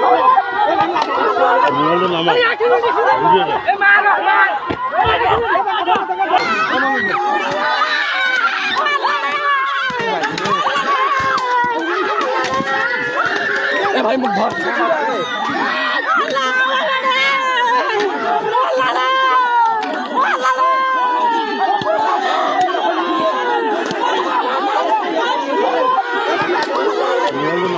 মোবাইলটা নামা ভিডিওটা মোবাইলটা নামা ভিডিওটা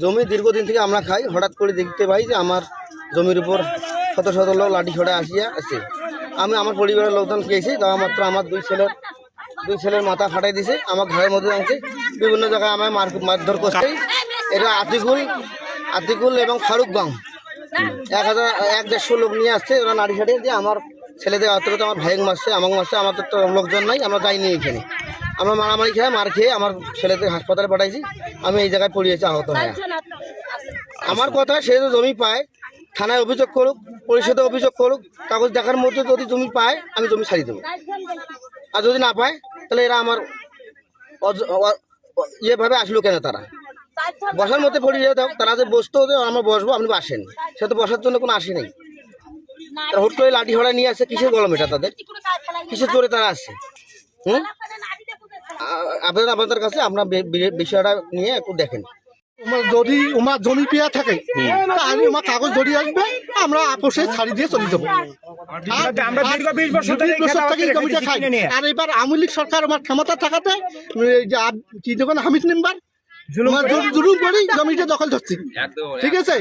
জমি দীর্ঘদিন থেকে আমরা খাই, হঠাৎ করে দেখতে পাই যে আমার জমির উপর শত শত লোক লাঠি ছড়ে আসিয়া আছে। আমি আমার পরিবারের লোকজন খেয়েছি, তাও মাত্র আমার দুই ছেলের দুই ছেলের মাথা ফাটাই দিছে। আমার ঘরের মধ্যে আনছে। বিভিন্ন জায়গায় আমার মার, মারধর করছে। এটা আতিকুল আতিকুল এবং ফারুক গাং এক হাজার, এক দেড়শো লোক নিয়ে আসছে ওরা নাড়ি ফাটিয়ে দিয়ে আমার ছেলেদের অন্তর্গত আমার ভাইক মারছে, আমাকে মারছে আমাদের তো লোকজন নাই, আমরা যাইনি এখানে। আমরা মারামারি খেয়ে, মার খেয়ে আমার ছেলেদের হাসপাতালে পাঠাইছি, আমি এই জায়গায় পড়িয়েছি আহত হয়ে। আমার কথা সে যদি জমি পায়, থানায় অভিযোগ করুক, পরিষদে অভিযোগ করুক, কাগজ দেখার মধ্যে যদি জমি পায়, আমি জমি ছাড়িয়ে দেবো। আর যদি না পায়, তাহলে এরা আমার ইয়েভাবে আসলো কেন তারা? বসার মধ্যে পড়িয়ে দাও, তারা যে বসতো আমরা বসবো, আপনি বাসেন সে তো বসার জন্য কোনো আসে নাই। তারা হুট করে লাঠি হড়া নিয়ে আসে কিসের গলম এটা তাদের? কিসের জোরে তারা আসছে হুম? আপনাদের আপনাদের কাছে আমরা বিষয়টা নিয়ে একটু দেখেন। যদি উমার জমি পেয়ে থাকে তাহলে উমার কাগজ ধরিয়ে আসবে আমরা আপোষে ছাড়ি দিয়ে চলে যাব। আর- এবার আওয়ামী লীগ সরকার আমার ক্ষমতা থাকাতে এই যে কি যখন হামিদ মেম্বার? জুলুম করি। জমিটা দখল ধরছি। ঠিক আছে?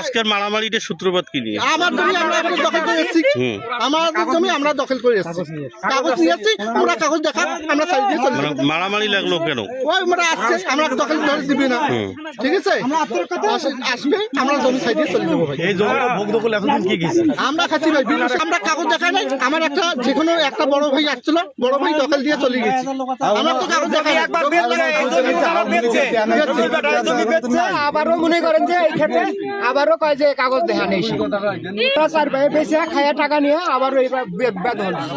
আজকের মারামারিটার সূত্রপাত কি নিয়ে? আমার জমি আমরা এবারে দখল করে এসেছি। আমাদের জমি আমরা দখল করে এসেছি। কাগজ নিয়ে এসেছি। আমরা কাগজ দেখা আমরা ছাড়ি দিয়ে চলে মানে মারামারি লাগল কেন? ওই আমরা আসছে আমরা দখল ধরে দিবি না। ঠিক আছে? আসবে আমরা জমি ছাড়ি দিয়ে চলে যাব ভাই। এই জমিটা ভোগ দখল এতদিন কি গেছে? আমরা খাচ্ছি ভাই আমরা কাগজ দেখা নাই। আমার একটা যে কোনো একটা বড় ভাই আসছিল বড় ভাই দখল দিয়ে চলে গেছে। আমরা তো কাগজ দেখা নাই। একবার বেচছে, এই আবারও মনে করেন যে এই ক্ষেত্রে আবারও কয় যে কাগজ দেখা নেই সে। ওরা চার ভাই বেশি খায়া টাকা নিয়ে আবারও দিছে।